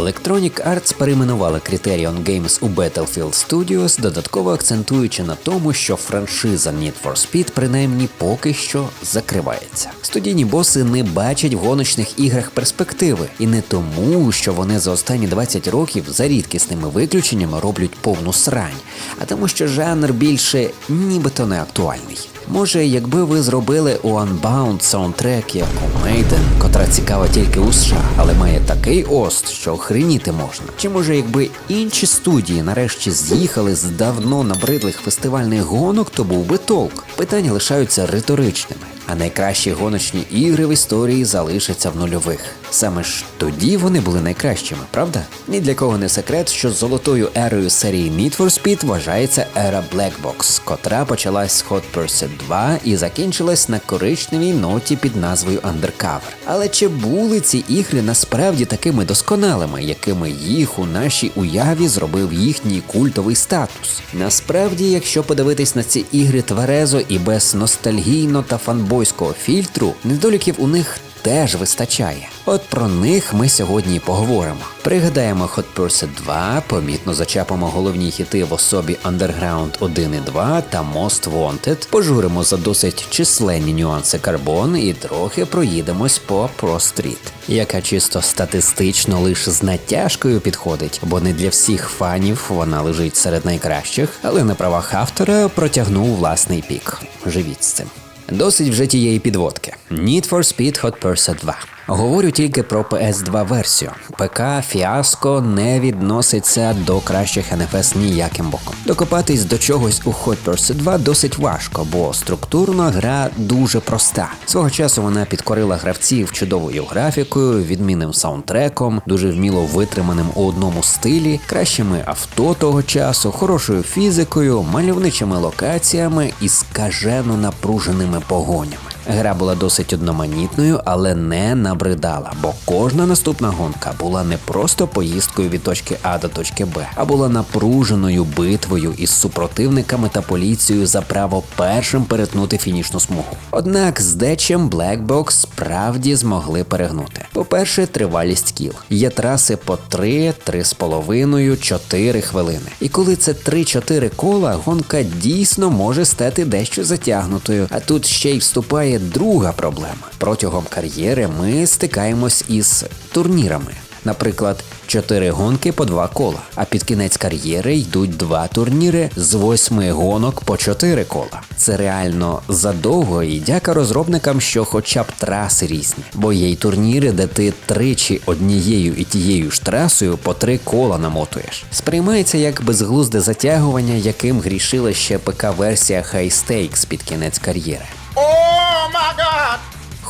Electronic Arts перейменувала Criterion Games у Battlefield Studios, додатково акцентуючи на тому, що франшиза Need for Speed принаймні поки що закривається. Студійні боси не бачать в гоночних іграх перспективи, і не тому, що вони за останні 20 років за рідкісними виключеннями роблять повну срань, а тому, що жанр більше нібито не актуальний. Може, якби ви зробили у Unbound саундтрек як у Maiden, котра цікава тільки у США, але має такий ост, що охреніти можна. Чи може, якби інші студії нарешті з'їхали з давно набридлих фестивальних гонок, то був би толк. Питання лишаються риторичними. А найкращі гоночні ігри в історії залишаться в нульових. Саме ж тоді вони були найкращими, правда? Ні для кого не секрет, що золотою ерою серії Need for Speed вважається ера Black Box, котра почалась з Hot Pursuit 2 і закінчилась на коричневій ноті під назвою Undercover. Але чи були ці ігри насправді такими досконалими, якими їх у нашій уяві зробив їхній культовий статус? Насправді, якщо подивитись на ці ігри тверезо і без ностальгійно та фанбойського фільтру, недоліків у них теж вистачає. От про них ми сьогодні і поговоримо. Пригадаємо Hot Pursuit 2, помітно зачепимо головні хіти в особі Underground 1 і 2 та Most Wanted, пожуримо за досить численні нюанси карбон і трохи проїдемось по Pro Street, яка чисто статистично лише з натяжкою підходить, бо не для всіх фанів вона лежить серед найкращих, але на правах автора протягнув власний пік. Живіть з цим. Досить вже тієї підводки. Need for Speed Hot Pursuit 2. Говорю тільки про PS2 версію. ПК фіаско не відноситься до кращих NFS ніяким боком. Докопатись до чогось у Hot Pursuit 2 досить важко, бо структурно гра дуже проста. Свого часу вона підкорила гравців чудовою графікою, відмінним саундтреком, дуже вміло витриманим у одному стилі, кращими авто того часу, хорошою фізикою, мальовничими локаціями і скажено напруженими погонями. Гра була досить одноманітною, але не набридала, бо кожна наступна гонка була не просто поїздкою від точки А до точки Б, а була напруженою битвою із супротивниками та поліцією за право першим перетнути фінішну смугу. Однак з дечем Black справді змогли перегнути. По-перше, тривалість кіл. Є траси по 3, 3,5, 4 хвилини. І коли це 3-4 кола, гонка дійсно може стати дещо затягнутою. А тут ще й вступає друга проблема. Протягом кар'єри ми стикаємось із турнірами. Наприклад, 4 гонки по 2 кола, а під кінець кар'єри йдуть два турніри з 8 гонок по 4 кола. Це реально задовго і дяка розробникам, що хоча б траси різні, бо є й турніри, де ти тричі однією і тією ж трасою по три кола намотуєш. Сприймається як безглузде затягування, яким грішила ще ПК-версія High Stakes під кінець кар'єри.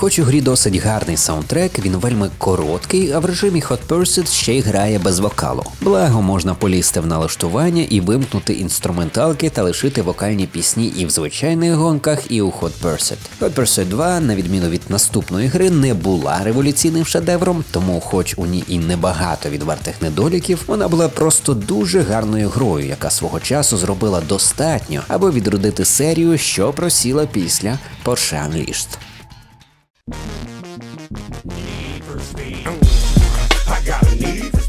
Хоч у грі досить гарний саундтрек, він вельми короткий, а в режимі Hot Pursuit ще й грає без вокалу. Благо можна полізти в налаштування і вимкнути інструменталки та лишити вокальні пісні і в звичайних гонках, і у Hot Pursuit. Hot Pursuit 2, на відміну від наступної гри, не була революційним шедевром, тому, хоч у ній і небагато відвертих недоліків, вона була просто дуже гарною грою, яка свого часу зробила достатньо, аби відродити серію, що просіла після Porsche Unleashed. you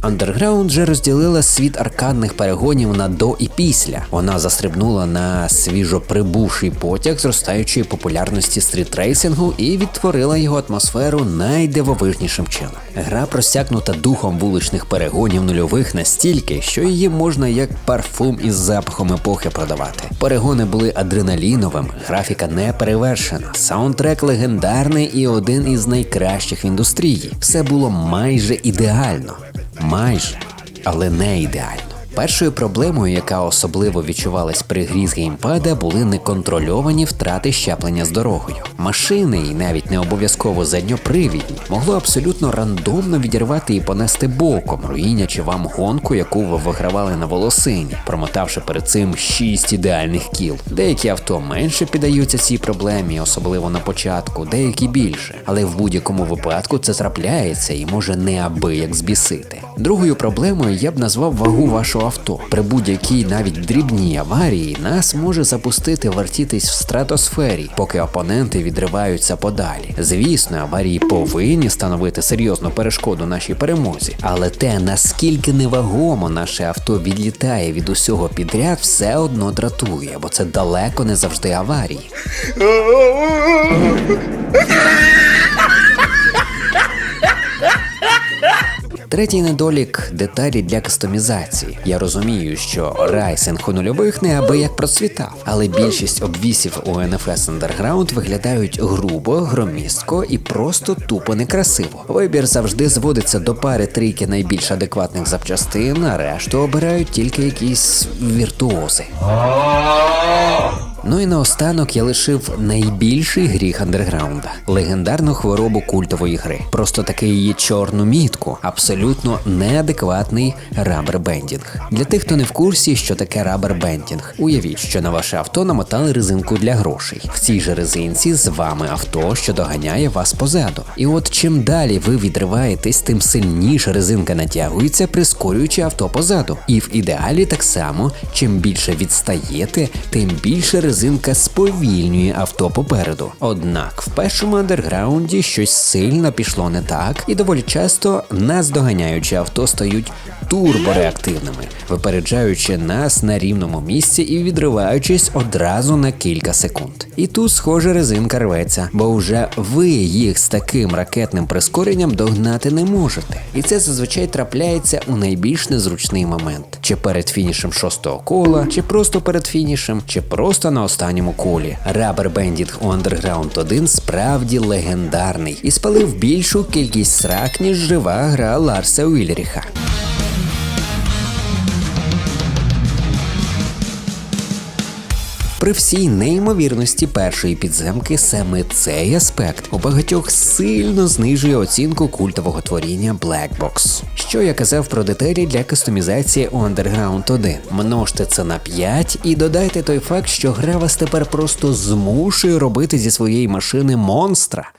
Underground же розділила світ аркадних перегонів на до і після. Вона застрибнула на свіжоприбувший потяг зростаючої популярності стрітрейсингу і відтворила його атмосферу найдивовижнішим чином. Гра просякнута духом вуличних перегонів нульових настільки, що її можна як парфум із запахом епохи продавати. Перегони були адреналіновими, графіка не перевершена, саундтрек легендарний і один із найкращих в індустрії. Все було майже ідеально. Майже, але не ідеально. Першою проблемою, яка особливо відчувалась при грі з геймпада, були неконтрольовані втрати щеплення з дорогою. Машини, і навіть не обов'язково задньопривідні, могло абсолютно рандомно відірвати і понести боком, руїнячи вам гонку, яку ви вигравали на волосині, промотавши перед цим шість ідеальних кіл. Деякі авто менше піддаються цій проблемі, особливо на початку, деякі більше. Але в будь-якому випадку це трапляється і може неабияк збісити. Другою проблемою я б назвав вагу вашого авто. При будь-якій навіть дрібній аварії нас може запустити вертітись в стратосфері, поки опоненти відриваються подалі. Звісно, аварії повинні становити серйозну перешкоду нашій перемозі, але те, наскільки невагомо наше авто відлітає від усього підряд, все одно дратує, бо це далеко не завжди аварії. Третій недолік деталі для кастомізації. Я розумію, що райсинг у нульових неабияк процвітав, але більшість обвісів у NFS Underground виглядають грубо, громістко і просто тупо некрасиво. Вибір завжди зводиться до пари трійки найбільш адекватних запчастин, а решту обирають тільки якісь віртуози. Ну і наостанок я лишив найбільший гріх андерграунда легендарну хворобу культової гри. Просто таки її чорну мітку, абсолютно неадекватний рабербендінг. Для тих, хто не в курсі, що таке рабербендінг, уявіть, що на ваше авто намотали резинку для грошей. В цій же резинці з вами авто, що доганяє вас позаду. І от чим далі ви відриваєтесь, тим сильніше резинка натягується, прискорюючи авто позаду. І в ідеалі так само, чим більше відстаєте, тим більше резинка сповільнює авто попереду. Однак в першому андерграунді щось сильно пішло не так, і доволі часто наздоганяючи авто стають турбореактивними, випереджаючи нас на рівному місці і відриваючись одразу на кілька секунд. І тут, схоже, резинка рветься, бо вже ви їх з таким ракетним прискоренням догнати не можете. І це зазвичай трапляється у найбільш незручний момент: чи перед фінішем шостого кола, чи просто перед фінішем, чи просто на останньому колі. Рабер Бендіт у Underground 1 справді легендарний і спалив більшу кількість срак, ніж жива гра Ларса Уіллеріха. При всій неймовірності першої підземки саме цей аспект у багатьох сильно знижує оцінку культового творіння Black Box. Що я казав про деталі для кастомізації у Underground 1. Множте це на 5 і додайте той факт, що гра вас тепер просто змушує робити зі своєї машини монстра.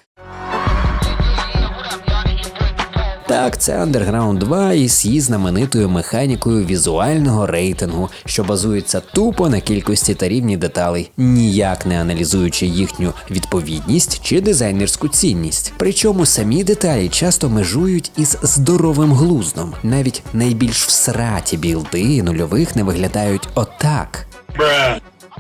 Так, це Underground 2 із її знаменитою механікою візуального рейтингу, що базується тупо на кількості та рівні деталей, ніяк не аналізуючи їхню відповідність чи дизайнерську цінність. Причому самі деталі часто межують із здоровим глуздом. Навіть найбільш всраті білди нульових не виглядають отак.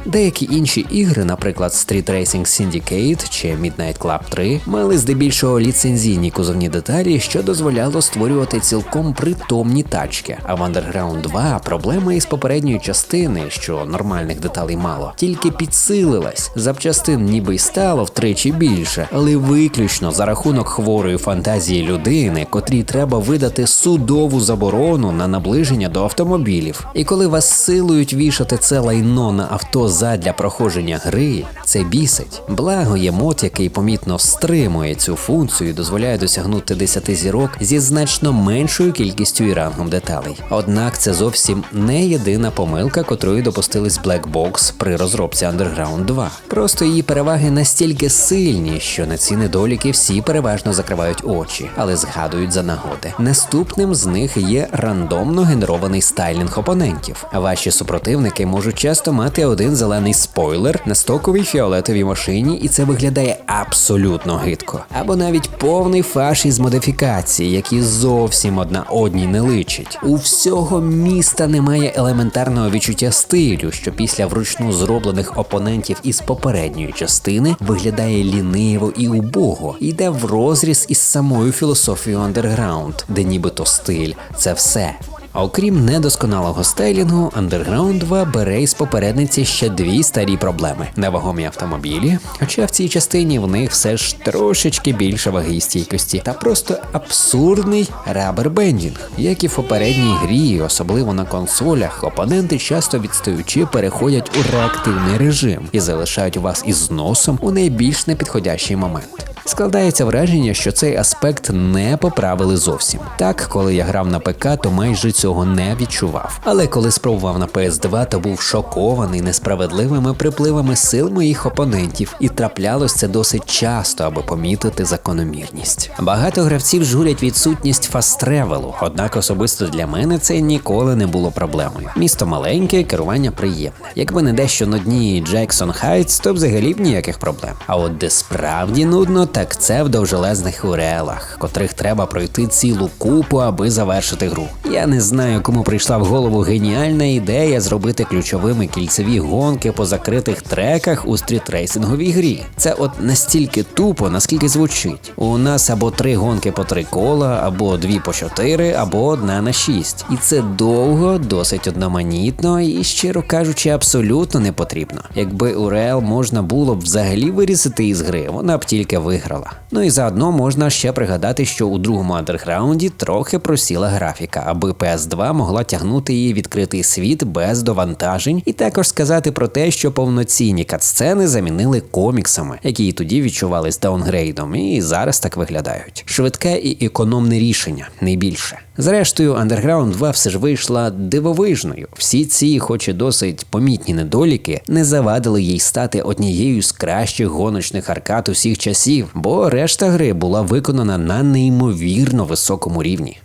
Деякі інші ігри, наприклад Street Racing Syndicate чи Midnight Club 3, мали здебільшого ліцензійні кузовні деталі, що дозволяло створювати цілком притомні тачки. А в Underground 2 проблема із попередньої частини, що нормальних деталей мало, тільки підсилилась. Запчастин ніби й стало втричі більше, але виключно за рахунок хворої фантазії людини, котрій треба видати судову заборону на наближення до автомобілів. І коли вас силують вішати це лайно на авто задля проходження гри, це бісить. Благо є мод, який помітно стримує цю функцію і дозволяє досягнути 10 зірок зі значно меншою кількістю і рангом деталей. Однак це зовсім не єдина помилка, котрої допустились Black Box при розробці Underground 2. Просто її переваги настільки сильні, що на ці недоліки всі переважно закривають очі, але згадують за нагоди. Наступним з них є рандомно генерований стайлінг опонентів. Ваші супротивники можуть часто мати один зелений спойлер на стоковій фіолетовій машині, і це виглядає абсолютно гидко. Або навіть повний фаш із модифікацій, які зовсім одна одній не личить. У всього міста немає елементарного відчуття стилю, що після вручну зроблених опонентів із попередньої частини виглядає ліниво і убого, йде в розріз із самою філософією Underground, де нібито стиль це все. А окрім недосконалого стайлінгу, Underground 2 бере із попередниці ще дві старі проблеми: невагомі автомобілі, хоча в цій частині в них все ж трошечки більше ваги і стійкості, та просто абсурдний рабербендінг. Як і в попередній грі, особливо на консолях, опоненти часто відстаючи переходять у реактивний режим і залишають вас із носом у найбільш непідходящий момент. Складається враження, що цей аспект не поправили зовсім. Так, коли я грав на ПК, то майже цього не відчував. Але коли спробував на PS2, то був шокований несправедливими припливами сил моїх опонентів, і траплялось це досить часто, аби помітити закономірність. Багато гравців журять відсутність фаст-тревелу, однак особисто для мене це ніколи не було проблемою. Місто маленьке, керування приємне. Якби не дещо нудні Джексон Хайтс, то взагалі б ніяких проблем. А от де справді нудно, так це в довжелезних урелах, котрих треба пройти цілу купу, аби завершити гру. Я не знаю, кому прийшла в голову геніальна ідея зробити ключовими кільцеві гонки по закритих треках у стрітрейсинговій грі. Це от настільки тупо, наскільки звучить. У нас або три гонки по три кола, або дві по чотири, або одна на шість. І це довго, досить одноманітно і, щиро кажучи, абсолютно не потрібно. Якби Урел можна було б взагалі вирізати із гри, вона б тільки виграла. Ну і заодно можна ще пригадати, що у другому андерграунді трохи просіла графіка, аби PS2 могла тягнути її відкритий світ без довантажень, і також сказати про те, що повноцінні катсцени замінили коміксами, які і тоді відчувались даунгрейдом, і зараз так виглядають. Швидке і економне рішення, не більше. Зрештою, Underground 2 все ж вийшла дивовижною. Всі ці, хоч і досить помітні недоліки, не завадили їй стати однією з кращих гоночних аркад усіх часів, бо решта гри була виконана на неймовірно високому рівні.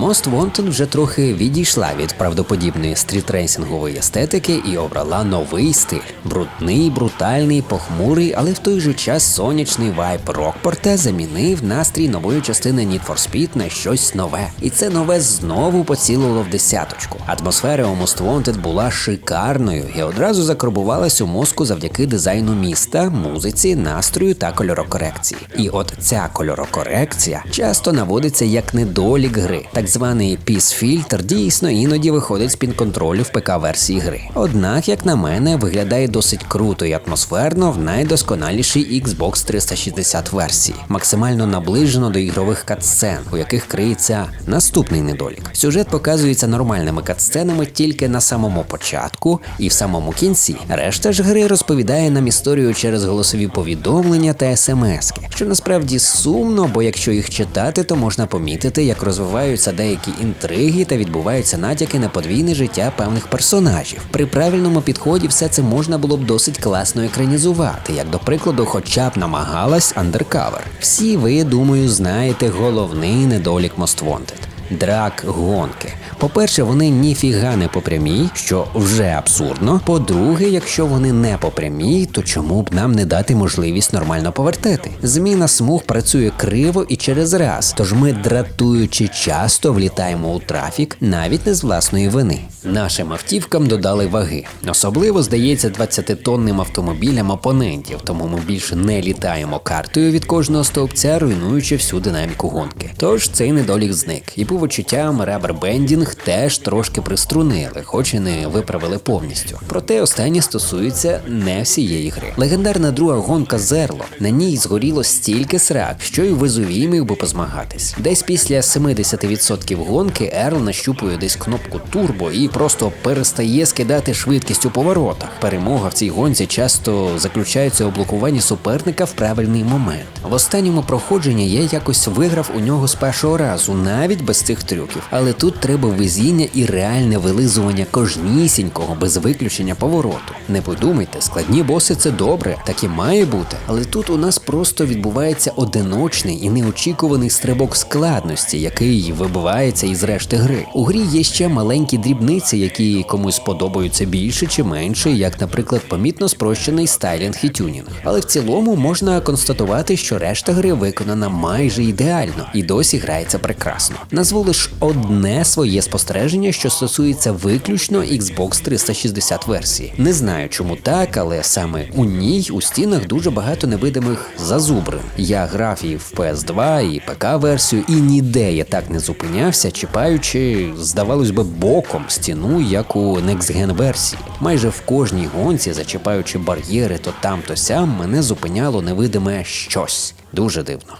Most Wanted вже трохи відійшла від правдоподібної стрітрейсингової естетики і обрала новий стиль: брудний, брутальний, похмурий, але в той же час сонячний вайб Рокпорта замінив настрій нової частини Need for Speed на щось нове. І це нове знову поцілило в десяточку. Атмосфера у Most Wanted була шикарною і одразу закарбувалась у мозку завдяки дизайну міста, музиці, настрою та кольорокорекції. І от ця кольорокорекція часто наводиться як недолік гри. Так званий Filter дійсно іноді виходить з-під контролю в ПК-версії гри. Однак, як на мене, виглядає досить круто і атмосферно в найдосконалішій Xbox 360 версії, максимально наближено до ігрових катсцен, у яких криється наступний недолік. Сюжет показується нормальними катсценами тільки на самому початку і в самому кінці. Решта ж гри розповідає нам історію через голосові повідомлення та смски, що насправді сумно, бо якщо їх читати, то можна помітити, як розвиваються деякі інтриги та відбуваються натяки на подвійне життя певних персонажів. При правильному підході все це можна було б досить класно екранізувати, як до прикладу, хоча б намагалась Undercover. Всі ви, думаю, знаєте головний недолік Most Wanted. Драк гонки. По-перше, вони ніфіга не по прямій, що вже абсурдно. По-друге, якщо вони не по прямій, то чому б нам не дати можливість нормально повертати? Зміна смуг працює криво і через раз, тож ми дратуючи часто влітаємо у трафік, навіть не з власної вини. Нашим автівкам додали ваги. Особливо здається 20-тонним автомобілям опонентів, тому ми більше не літаємо картою від кожного стовпця, руйнуючи всю динаміку гонки. Тож цей недолік зник, і по відчуттям ребербендінг теж трошки приструнили, хоч і не виправили повністю. Проте останнє стосується не всієї гри. Легендарна друга гонка Зерло. На ній згоріло стільки срак, що й Везувій міг би позмагатись. Десь після 70% гонки Ерл нащупує десь кнопку турбо і просто перестає скидати швидкість у поворотах. Перемога в цій гонці часто заключається у блокуванні суперника в правильний момент. В останньому проходженні я якось виграв у нього з першого разу, навіть без цих трюків. Але тут треба везіння і реальне вилизування кожнісінького без виключення повороту. Не подумайте, складні боси це добре, так і має бути. Але тут у нас просто відбувається одиночний і неочікуваний стрибок складності, який вибивається із решти гри. У грі є ще маленькі дрібниці, які комусь подобаються більше чи менше, як, наприклад, помітно спрощений стайлінг і тюнінг. Але в цілому можна констатувати, що решта гри виконана майже ідеально і досі грається прекрасно. Назву лише одне своє спостереження, що стосується виключно Xbox 360 версії. Не знаю, чому так, але саме у ній у стінах дуже багато невидимих зазубрин. Я грав і в PS2, і ПК-версію, і ніде я так не зупинявся, чіпаючи, здавалось би, боком стіну, як у Next Gen версії. Майже в кожній гонці, зачіпаючи бар'єри то там, то сям, мене зупиняло невидиме щось. Дуже дивно.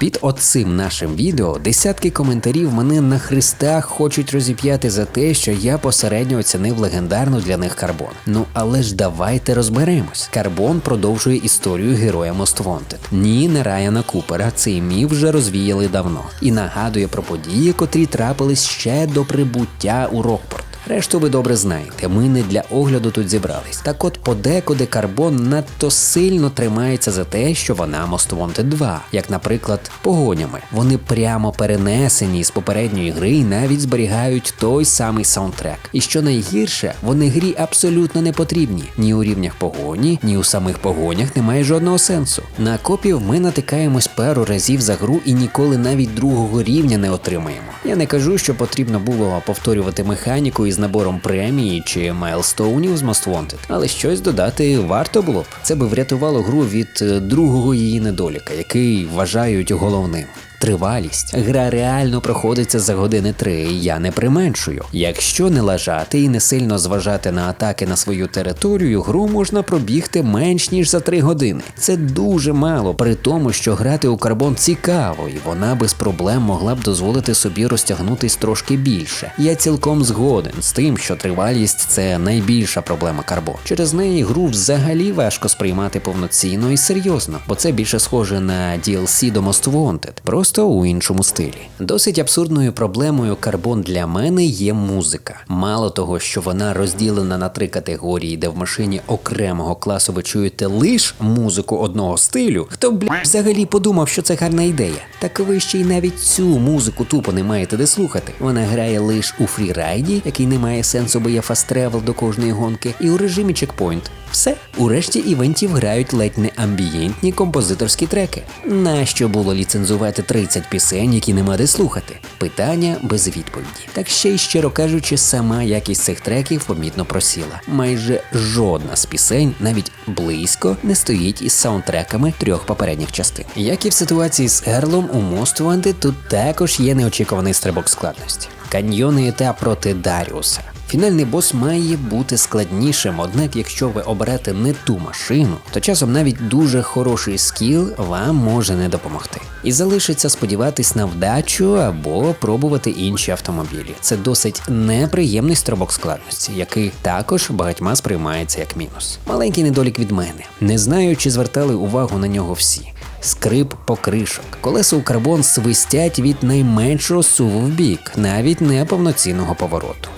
Під оцим нашим відео десятки коментарів мене на хрестах хочуть розіп'яти за те, що я посередньо оцінив легендарну для них карбон. Ну але ж давайте розберемось. Карбон продовжує історію героя Most Wanted. Ні, не Райана Купера. Цей міф вже розвіяли давно і нагадує про події, котрі трапились ще до прибуття у Рокпорт. Решту ви добре знаєте, ми не для огляду тут зібрались. Так от подекуди карбон надто сильно тримається за те, що вона Most Wanted 2, як, наприклад, погонями. Вони прямо перенесені з попередньої гри і навіть зберігають той самий саундтрек. І що найгірше, вони грі абсолютно не потрібні. Ні у рівнях погоні, ні у самих погонях немає жодного сенсу. На копів ми натикаємось пару разів за гру і ніколи навіть другого рівня не отримаємо. Я не кажу, що потрібно було повторювати механіку із набором премії чи майлстоунів з Most Wanted, але щось додати варто було б. Це би врятувало гру від е, другого її недоліка, який вважають головним. Тривалість. Гра реально проходиться за години три, і я не применшую. Якщо не лажати і не сильно зважати на атаки на свою територію, гру можна пробігти менш ніж за три години. Це дуже мало, при тому, що грати у карбон цікаво, і вона без проблем могла б дозволити собі розтягнутись трошки більше. Я цілком згоден з тим, що тривалість це найбільша проблема карбон. Через неї гру взагалі важко сприймати повноцінно і серйозно, бо це більше схоже на DLC до Most Wanted. Просто просто у іншому стилі. Досить абсурдною проблемою карбон для мене є музика. Мало того, що вона розділена на три категорії, де в машині окремого класу ви чуєте лише музику одного стилю. Хто б взагалі подумав, що це гарна ідея? Так ви ще й навіть цю музику тупо не маєте де слухати. Вона грає лише у фрірайді, який не має сенсу, бо є фаст-тревел до кожної гонки, і у режимі чекпоінт. Все, у решті івентів грають ледь не амбієнтні композиторські треки. Нащо було ліцензувати 30 пісень, які нема де слухати? Питання без відповіді. Так ще й щиро кажучи, сама якість цих треків помітно просіла. Майже жодна з пісень навіть близько не стоїть із саундтреками трьох попередніх частин. Як і в ситуації з Ерлом у Wanted, тут також є неочікуваний стрибок складності. Каньйонний етап проти Даріуса. Фінальний бос має бути складнішим, однак, якщо ви оберете не ту машину, то часом навіть дуже хороший скіл вам може не допомогти. І залишиться сподіватись на вдачу або пробувати інші автомобілі. Це досить неприємний стробок складності, який також багатьма сприймається як мінус. Маленький недолік від мене. Не знаю, чи звертали увагу на нього всі. Скрип покришок. Колеса у карбон свистять від найменшого суву в бік, навіть неповноцінного повороту.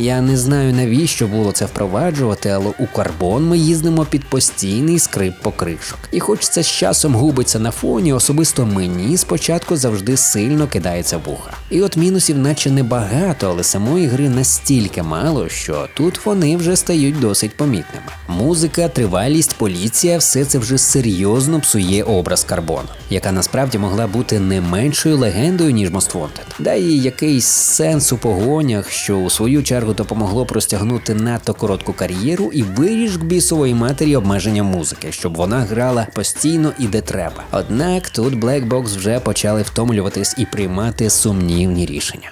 Я не знаю навіщо було це впроваджувати, але у карбон ми їздимо під постійний скрип покришок. І хоч це з часом губиться на фоні, особисто мені спочатку завжди сильно кидається вуха. І от мінусів, наче небагато, але самої гри настільки мало, що тут вони вже стають досить помітними. Музика, тривалість, поліція все це вже серйозно псує образ карбону, яка насправді могла бути не меншою легендою, ніж Most Wanted. Дай їй якийсь сенс у погонях, що у свою чергу допомогло простягнути надто коротку кар'єру і виріж бісової матері обмеження музики, щоб вона грала постійно і де треба. Однак тут Black Box вже почали втомлюватись і приймати сумнівні рішення.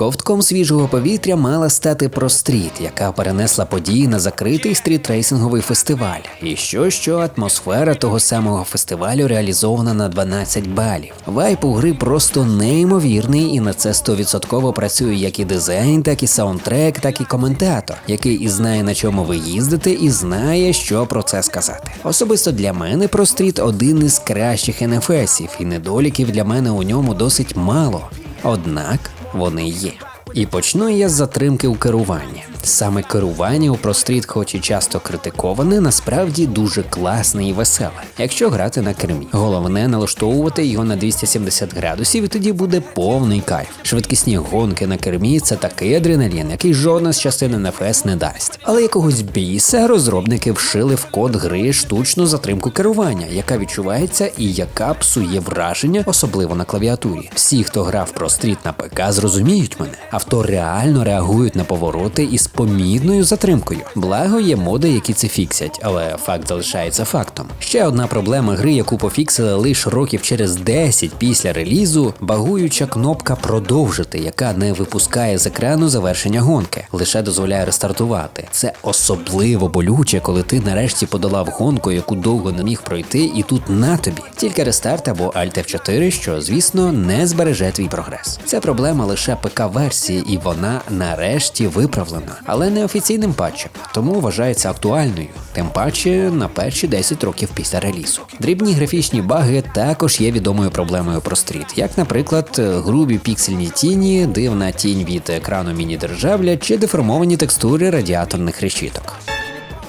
Ковтком свіжого повітря мала стати простріт, яка перенесла події на закритий стрітрейсинговий фестиваль. І що, що атмосфера того самого фестивалю реалізована на 12 балів. Вайп у гри просто неймовірний, і на це 100% працює як і дизайн, так і саундтрек, так і коментатор, який і знає на чому ви їздите, і знає, що про це сказати. Особисто для мене простріт один із кращих НФСів, і недоліків для мене у ньому досить мало. Однак вони є. І почну я з затримки у керуванні. Саме керування у простріт, хоч і часто критиковане, насправді дуже класне і веселе, якщо грати на кермі. Головне налаштовувати його на 270 градусів, і тоді буде повний кайф. Швидкісні гонки на кермі це такий адреналін, який жодна з частин НФС не дасть. Але якогось біса розробники вшили в код гри штучну затримку керування, яка відчувається і яка псує враження, особливо на клавіатурі. Всі, хто грав простріт на ПК, зрозуміють мене. Авто реально реагують на повороти і помітною затримкою. Благо є моди, які це фіксять, але факт залишається фактом. Ще одна проблема гри, яку пофіксили лише років через 10 після релізу, багуюча кнопка продовжити, яка не випускає з екрану завершення гонки, лише дозволяє рестартувати. Це особливо болюче, коли ти нарешті подолав гонку, яку довго не міг пройти, і тут на тобі тільки рестарт або Alt F4, що звісно не збереже твій прогрес. Це проблема лише ПК-версії, і вона нарешті виправлена, але не офіційним патчем, тому вважається актуальною, тим паче на перші 10 років після релізу. Дрібні графічні баги також є відомою проблемою про стріт, як, наприклад, грубі піксельні тіні, дивна тінь від екрану міні-державля чи деформовані текстури радіаторних решіток.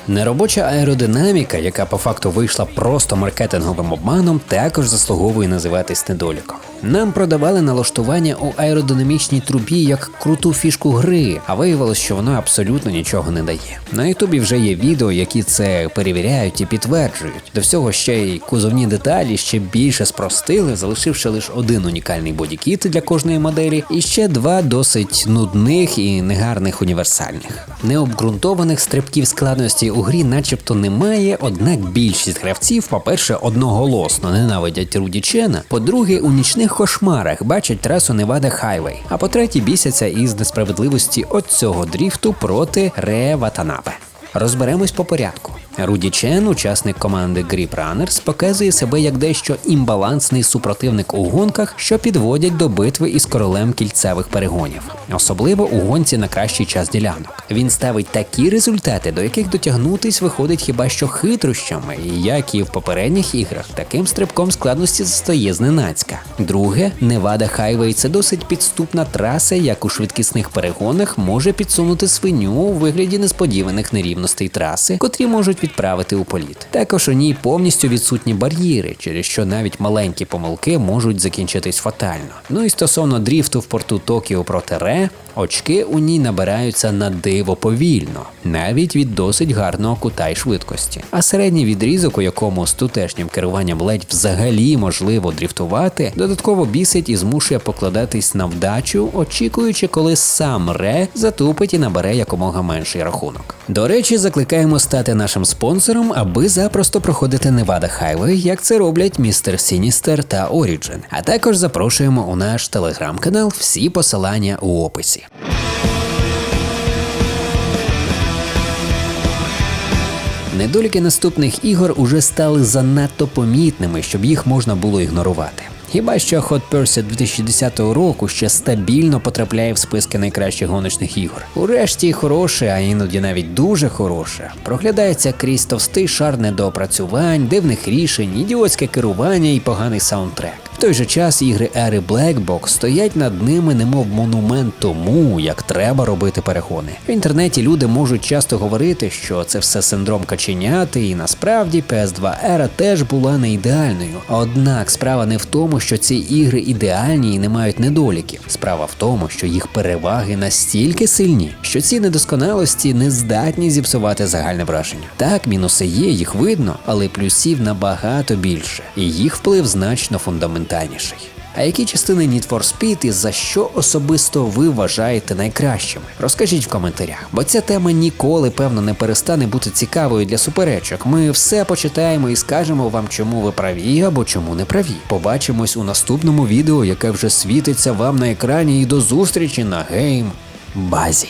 Неробоча аеродинаміка, яка по факту вийшла просто маркетинговим обманом, також заслуговує називатись недоліком. Нам продавали налаштування у аеродинамічній трубі як круту фішку гри, а виявилось, що воно абсолютно нічого не дає. На Ютубі вже є відео, які це перевіряють і підтверджують. До всього ще й кузовні деталі ще більше спростили, залишивши лише один унікальний бодікіт для кожної моделі, і ще два досить нудних і негарних універсальних. Необґрунтованих стрибків складності у грі, начебто, немає, однак більшість гравців, по-перше, одноголосно ненавидять Руді Чена, по-друге, у нічних кошмарах бачать трасу Невада Хайвей, а по-третє, бісяться із несправедливості от цього дріфту проти Ре Ватанабе. Розберемось по порядку. Руді Чен, учасник команди Grip Runners, показує себе як дещо імбалансний супротивник у гонках, що підводять до битви із королем кільцевих перегонів, особливо у гонці на кращий час ділянок. Він ставить такі результати, до яких дотягнутись виходить хіба що хитрощами, як і в попередніх іграх, таким стрибком складності стає зненацька. Друге, Невада Хайвей це досить підступна траса, як у швидкісних перегонах може підсунути свиню у вигляді несподіваних нерівностей траси, котрі можуть відправити у політ. Також у ній повністю відсутні бар'єри, через що навіть маленькі помилки можуть закінчитись фатально. Ну і стосовно дріфту в порту Токіо проти Ре, очки у ній набираються на диво повільно, навіть від досить гарного кута й швидкості. А середній відрізок, у якому з тутешнім керуванням ледь взагалі можливо дріфтувати, додатково бісить і змушує покладатись на вдачу, очікуючи, коли сам Ре затупить і набере якомога менший рахунок. До речі, закликаємо стати нашим спонсором, аби запросто проходити Nevada Highway, як це роблять містер Сіністер та Origin. А також запрошуємо у наш телеграм-канал всі посилання у описі. Недоліки наступних ігор уже стали занадто помітними, щоб їх можна було ігнорувати. Хіба що Hot Pursuit 2010 року ще стабільно потрапляє в списки найкращих гоночних ігор. Урешті хороше, а іноді навіть дуже хороше. Проглядається крізь товстий шар недоопрацювань, дивних рішень, ідіотське керування і поганий саундтрек. Той же час ігри ери Black Box стоять над ними, немов монумент тому, як треба робити перегони. В інтернеті люди можуть часто говорити, що це все синдром каченяти, і насправді PS2 ера теж була не ідеальною. Однак справа не в тому, що ці ігри ідеальні і не мають недоліків. Справа в тому, що їх переваги настільки сильні, що ці недосконалості не здатні зіпсувати загальне враження. Так, мінуси є, їх видно, але плюсів набагато більше, і їх вплив значно фундаментальніший. А які частини Need for Speed і за що особисто ви вважаєте найкращими? Розкажіть в коментарях, бо ця тема ніколи, певно, не перестане бути цікавою для суперечок. Ми все почитаємо і скажемо вам, чому ви праві або чому не праві. Побачимось у наступному відео, яке вже світиться вам на екрані, і до зустрічі на гейм базі.